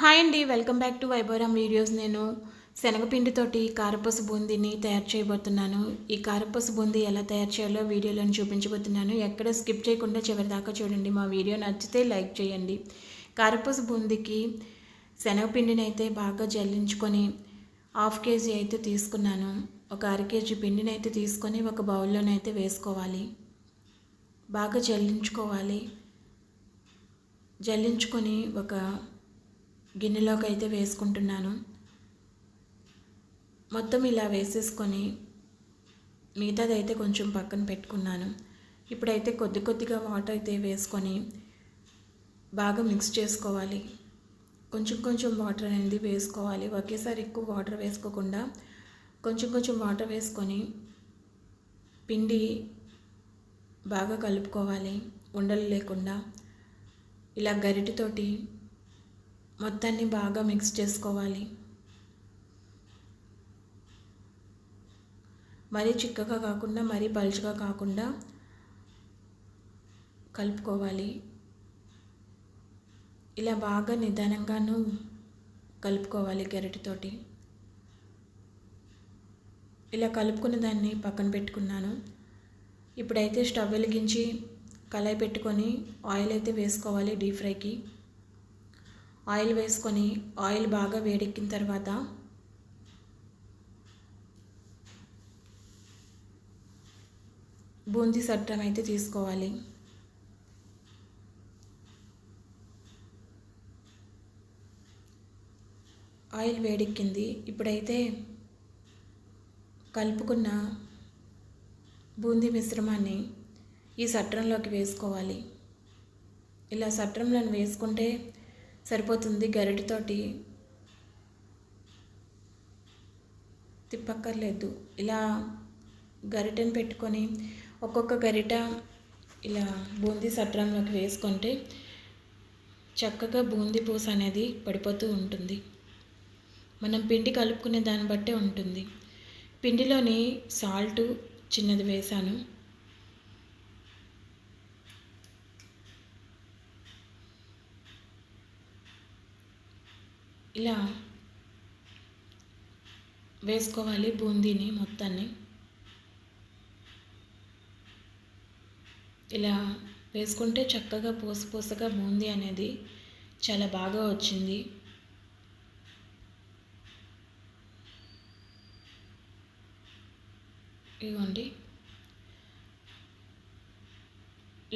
Hi అండి welcome back to Vaibhavram videos. నేను శనగపిండితోటి కారపూస బూందీని తయారు చేయబోతున్నాను. ఈ కారపూస బూందీ ఎలా తయారు చేయాలో వీడియోలో చూపించబోతున్నాను. ఎక్కడ స్కిప్ చేయకుండా చివరి దాకా చూడండి. మా వీడియో నచ్చితే లైక్ చేయండి. కారపూస బూందీకి శనగపిండిని అయితే బాగా జల్లించుకొని హాఫ్ కేజీ అయితే తీసుకున్నాను. ఒక అర కేజీ పిండిని అయితే తీసుకొని ఒక బౌల్లోనైతే వేసుకోవాలి. బాగా జల్లించుకోవాలి. జల్లించుకొని ఒక గిన్నెలోకి అయితే వేసుకుంటున్నాను. మొత్తం ఇలా వేసేసుకొని మిగతాది అయితే కొంచెం పక్కన పెట్టుకున్నాను. ఇప్పుడైతే కొద్ది కొద్దిగా వాటర్ అయితే వేసుకొని బాగా మిక్స్ చేసుకోవాలి. కొంచెం కొంచెం వాటర్ అనేది వేసుకోవాలి. ఒకేసారి ఎక్కువ వాటర్ వేసుకోకుండా కొంచెం కొంచెం వాటర్ వేసుకొని పిండి బాగా కలుపుకోవాలి. ఉండలు లేకుండా. ఇలా గరిటితోటి మొత్తాన్ని బాగా మిక్స్ చేసుకోవాలి. మరీ చిక్కగా కాకుండా మరీ పలుచగా కాకుండా కలుపుకోవాలి. ఇలా బాగా నిదానంగాను కలుపుకోవాలి గరిటెతోటి ఇలా కలుపుకున్న దాన్ని పక్కన పెట్టుకున్నాను. ఇప్పుడైతే స్టవ్ వెలిగించి కళాయి పెట్టుకొని ఆయిల్ అయితే వేసుకోవాలి డీప్ ఫ్రైకి. ఆయిల్ వేసుకొని ఆయిల్ బాగా వేడెక్కిన తర్వాత బూందీ సట్రం అయితే తీసుకోవాలి. ఆయిల్ వేడెక్కింది. ఇప్పుడైతే కలుపుకున్న బూందీ మిశ్రమాన్ని ఈ సట్రంలోకి వేసుకోవాలి. ఇలా సట్రంలను వేసుకుంటే సరిపోతుంది గరిటతోటి. తిప్పక్కర్లేదు. ఇలా గరిటెను పెట్టుకొని ఒక్కొక్క గరిట ఇలా బూందీ సట్రంలోకి వేసుకుంటే చక్కగా బూందీ పూస అనేది పడిపోతూ ఉంటుంది. మనం పిండి కలుపుకునే దాన్ని బట్టే ఉంటుంది. పిండిలోని సాల్ట్ చిన్నది వేసాను ఇలా వేసుకోవాలి బూందీని మొత్తాన్ని. ఇలా వేసుకుంటే చక్కగా పూస పూసగా బూందీ అనేది చాలా బాగా వచ్చింది. ఇవ్వండి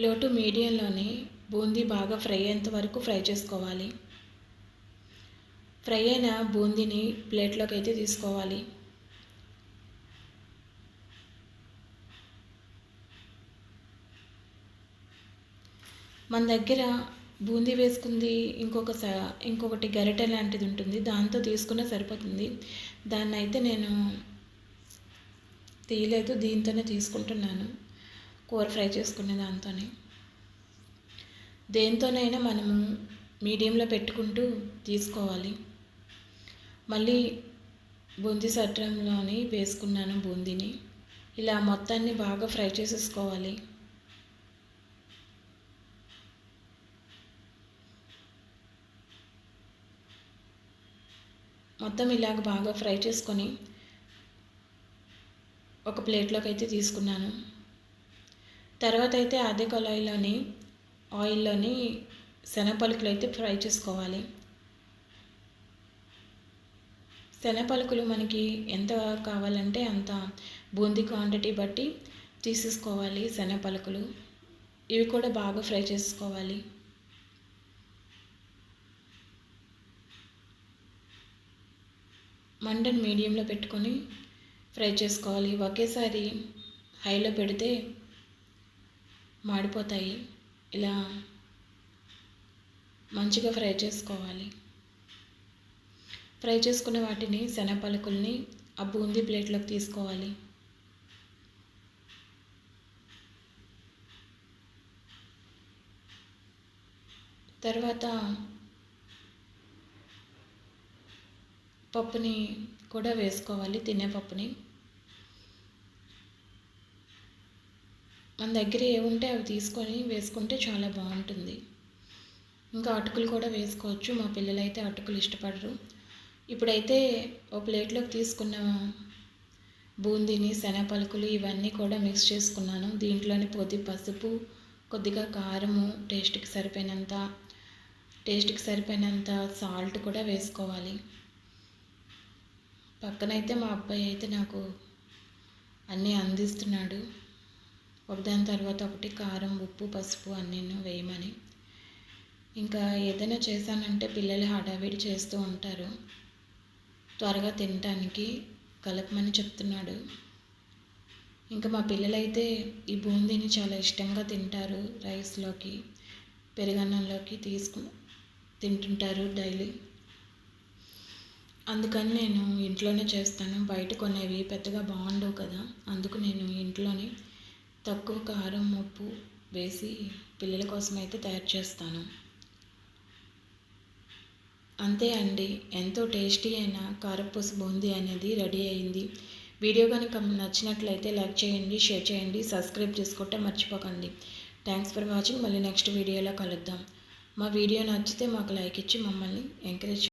లోటు మీడియంలోని బూందీ బాగా ఫ్రై అయ్యేంత వరకు ఫ్రై చేసుకోవాలి. ఫ్రై అయిన బూందీని ప్లేట్లోకి అయితే తీసుకోవాలి. మన దగ్గర బూందీ వేసుకుంది ఇంకొక ఇంకొకటి గరిటె లాంటిది ఉంటుంది దాంతో తీసుకున్న సరిపోతుంది. దాన్ని అయితే నేను తీయలేదు దీంతోనే తీసుకుంటున్నాను కూర ఫ్రై చేసుకునే దాంతోనే. దేంతోనైనా మనము మీడియంలో పెట్టుకుంటూ తీసుకోవాలి. మళ్ళీ బూందీ సట్రంలోని వేసుకున్నాను బూందీని. ఇలా మొత్తాన్ని బాగా ఫ్రై చేసేసుకోవాలి. మొత్తం ఇలాగ బాగా ఫ్రై చేసుకొని ఒక ప్లేట్లోకి అయితే తీసుకున్నాను. తర్వాత అయితే అదే కొలాయిలోని ఆయిల్లోని శనగపలుకులు అయితే ఫ్రై చేసుకోవాలి. శనగపలుకులు మనకి ఎంత కావాలంటే అంత బూందీ క్వాంటిటీ బట్టి తీసేసుకోవాలి శనపలుకులు ఇవి కూడా బాగా ఫ్రై చేసుకోవాలి. మండన్ మీడియంలో పెట్టుకొని ఫ్రై చేసుకోవాలి. ఒకేసారి హైలో పెడితే మాడిపోతాయి. ఇలా మంచిగా ఫ్రై చేసుకోవాలి. ఫ్రై చేసుకున్న వాటిని శనగపలుకుల్ని ఆ బూందీ ప్లేట్లోకి తీసుకోవాలి. తర్వాత పప్పుని కూడా వేసుకోవాలి తినే పప్పుని. మన దగ్గర ఏముంటే అవి తీసుకొని వేసుకుంటే చాలా బాగుంటుంది. ఇంకా అటుకులు కూడా వేసుకోవచ్చు. మా పిల్లలైతే అటుకులు ఇష్టపడరు. ఇప్పుడైతే ఒక ప్లేట్లోకి తీసుకున్న బూందీని శనగపలుకులు ఇవన్నీ కూడా మిక్స్ చేసుకున్నాను. దీంట్లోని పొద్దు పసుపు కొద్దిగా కారము టేస్ట్కి సరిపోయినంత టేస్ట్కి సరిపోయినంత సాల్ట్ కూడా వేసుకోవాలి. పక్కనైతే మా అబ్బాయి అయితే నాకు అన్నీ అందిస్తున్నాడు. ఒకదాని తర్వాత ఒకటి కారం ఉప్పు పసుపు అన్నీ వేయమని. ఇంకా ఏదైనా చేశానంటే పిల్లలు హడావిడి చేస్తూ ఉంటారు. త్వరగా తినటానికి కలపమని చెప్తున్నాడు. ఇంకా మా పిల్లలైతే ఈ బూందీని చాలా ఇష్టంగా తింటారు రైస్లోకి పెరుగన్నంలోకి తీసుకు తింటుంటారు డైలీ. అందుకని నేను ఇంట్లోనే చేస్తాను. బయట కొనేవి పెద్దగా బాగుండవు కదా. అందుకు నేను ఇంట్లోనే తక్కువ కారం ఉప్పు వేసి పిల్లల కోసం అయితే తయారు చేస్తాను. అంతే అండి. ఎంతో టేస్టీ అయిన కారపూస బూందీ అనేది రెడీ అయింది. వీడియో కనుక నచ్చినట్లయితే లైక్ చేయండి షేర్ చేయండి సబ్స్క్రైబ్ చేసుకుంటే మర్చిపోకండి. థ్యాంక్స్ ఫర్ వాచింగ్ మళ్ళీ నెక్స్ట్ వీడియోలో కలుద్దాం. మా వీడియో నచ్చితే మాకు లైక్ ఇచ్చి మమ్మల్ని ఎంకరేజ్